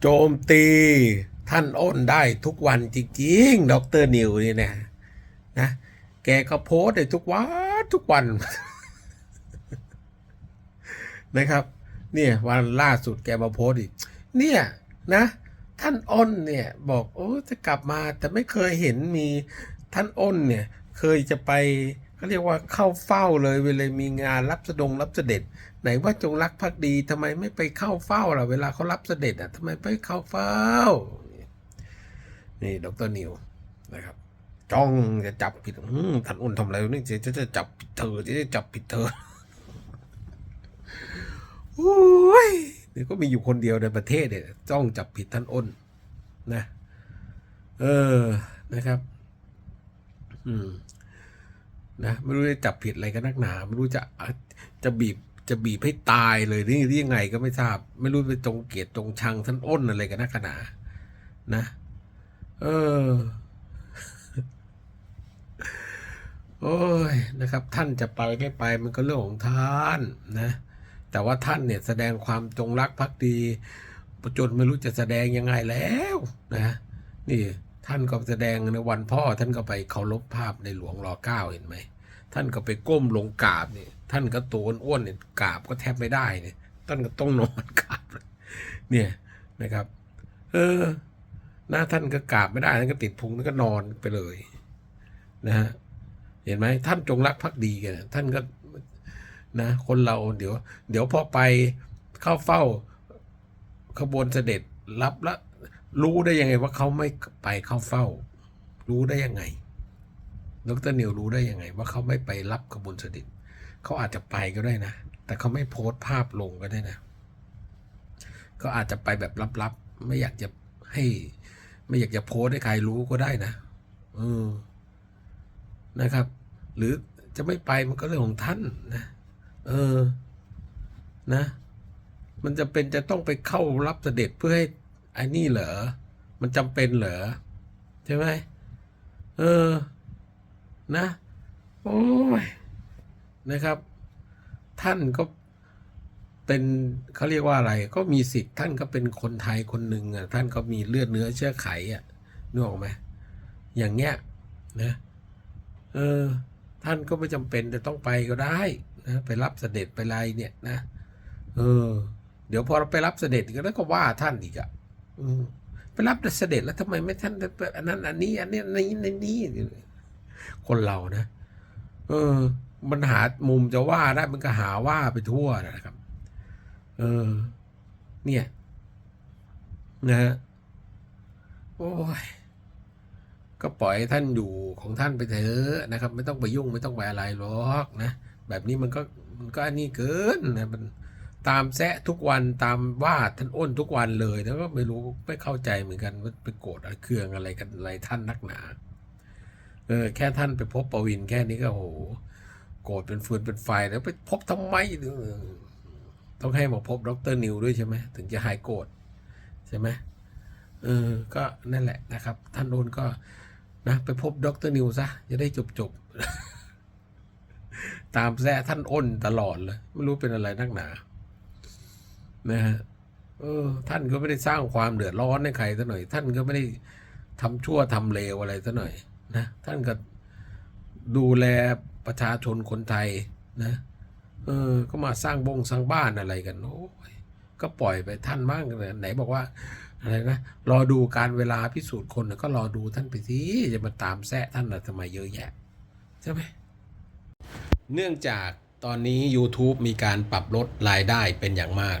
โจมตีท่านอ้นได้ทุกวันจริงๆ ดรนิวนี่นะนะ แกก็โพสต์ได้ทุกวันทุกวัน นะครับ เนี่ยวันล่าสุดแกมาโพสต์อีก เนี่ยนะ ท่านอ้นเนี่ยบอกโอ้จะกลับมาแต่ไม่เคยเห็นมีท่านอ้นเนี่ยเคยจะไป เขาเรียกว่าเข้าเฝ้าเลยเวลามีงานรับสดงรับเสด็จ ไหนว่าจงรักภักดีทำไมไม่ไปเข้าเฝ้าล่ะเวลาเขารับเสด็จอะทำไมไม่เข้าเฝ้า นี่ดรนิวนะครับจ้องจะจับผิดท่านอ้นทำอะไรนี่จะจะจะจับผิดเธอจะจะจับผิดเธอโอ้ยเดี๋ยวก็มีอยู่คนเดียวในประเทศเนี่ยจ้องจับผิดท่านอ้นนะ เออนะครับ อืม นะไม่รู้จะจับผิดอะไรกันนักหนา ไม่รู้จะจะบีบจะบีบให้ตายเลยนี่หรือยังไงก็ไม่ทราบ ไม่รู้ไปจงเกียดจงชังท่านอ้นอะไรกันนักหนา นะ เออโอ้ยนะครับ ท่านจะไปไม่ไปมันก็เรื่องของท่านนะ แต่ว่าท่านเนี่ยแสดงความจงรักภักดีจนไม่รู้จะแสดงยังไงแล้วนะ นี่ ท่านก็แสดงในวันพ่อท่านก็ไปเคารพภาพในหลวงรอเก้าเห็นไหม ท่านก็ไปก้มลงกราบเนี่ย ท่านก็ตัวอ้วนเนี่ยกราบก็แทบไม่ได้เนี่ย ท่านก็ต้องนอนกราบ เนี่ยนะครับ เออหน้าท่านก็กราบไม่ได้ท่านก็ติดพุงท่านก็นอนไปเลย นะฮะเห็นไหมท่านจงรักภักดีกันท่านก็นะ คนเราเดี๋ยว เดี๋ยวพอไปเข้าเฝ้าขบวนเสด็จรับล้ว รู้ได้ยังไงว่าเขาไม่ไปเข้าเฝ้า รู้ได้ยังไง ดรนิวรู้ได้ยังไง ว่าเขาไม่ไปรับขบวนเสด็จเขาอาจจะไปก็ได้นะ แต่เขาไม่โพสต์ภาพลงก็ได้นะก็อาจจะไปแบบลับๆ ไม่อยากจะให้ ไม่อยากจะโพสต์ให้ใครรู้ก็ได้นะเออนะครับ หรือจะไม่ไปมันก็เรื่องของท่านนะ เออ นะ มันจะเป็นจะต้องไปเข้ารับเสด็จเพื่อให้ อ้นี่เหรอ มันจำเป็นเหรอ ใช่ไหมเออ นะ โอ้ย นะครับ ท่านก็เป็นเขาเรียกว่าอะไร ก็มีสิทธิ์ท่านก็เป็นคนไทยคนหนึ่งอะ ท่านก็มีเลือดเนื้อเชื้อไขอะนึกออกไหมอย่างเงี้ยนะ เออ ท่านก็ไม่จำเป็นจะต้องไปก็ได้นะไปรับเสด็จไปอะไรเนี่ยนะ เออ เดี๋ยวพอเราไปรับเสด็จก็แล้วก็ว่าท่านอีกอะ ไปรับเสด็จแล้วทำไมไม่ท่านไปอันนั้นอันนี้ อันนี้อันนี้อันนี้คนเรานะ เออ มันหามุมจะว่าได้มันก็หาว่าไปทั่วนะครับ เออ เนี่ย นะฮะโอ้ยก็ปล่อยท่านอยู่ของท่านไปเถอะนะครับ ไม่ต้องไปยุ่งไม่ต้องไปอะไรหรอกนะแบบนี้มันก็มันก็อันนี้เกินนะมัน ตามแซะทุกวันตามว่าท่านอ้นทุกวันเลยแล้วก็ไม่รู้ไม่เข้าใจเหมือนกันว่าไปโกรธอะไรเครื่องอะไรกันอะไรท่านนักหนาเออแค่ท่านไปพบประวินแค่นี้ก็โหโกรธเป็นฟืนเป็นไฟแล้วไปพบทำไมต้องให้มาพบดรนิวด้วยใช่ไหมถึงจะหายโกรธใช่ไหมเออก็นั่นแหละนะครับ ท่านโน้นก็นะไปพบดรนิวซะจะได้จบจบๆตามแซะท่านอ้นตลอดเลย ไม่รู้เป็นอะไรนักหนา นะฮะเออ ท่านก็ไม่ได้สร้างความเดือดร้อนให้ใครซะหน่อย ท่านก็ไม่ได้ทำชั่วทำเลวอะไรซะหน่อยนะท่านก็ดูแลประชาชนคนไทยนะเออ ก็มาสร้างบงสร้างบ้านอะไรกันโอ้ยก็ปล่อยไปท่านบ้างเลยไหนบอกว่าอะไรนะรอดูการเวลาพิสูจน์คนน่ะก็รอดูท่านไปสิจะมาตามแซะท่านน่ะทำไมเยอะแยะใช่ไหมเนื่องจากตอนนี้ YouTube มีการปรับลดรายได้เป็นอย่างมาก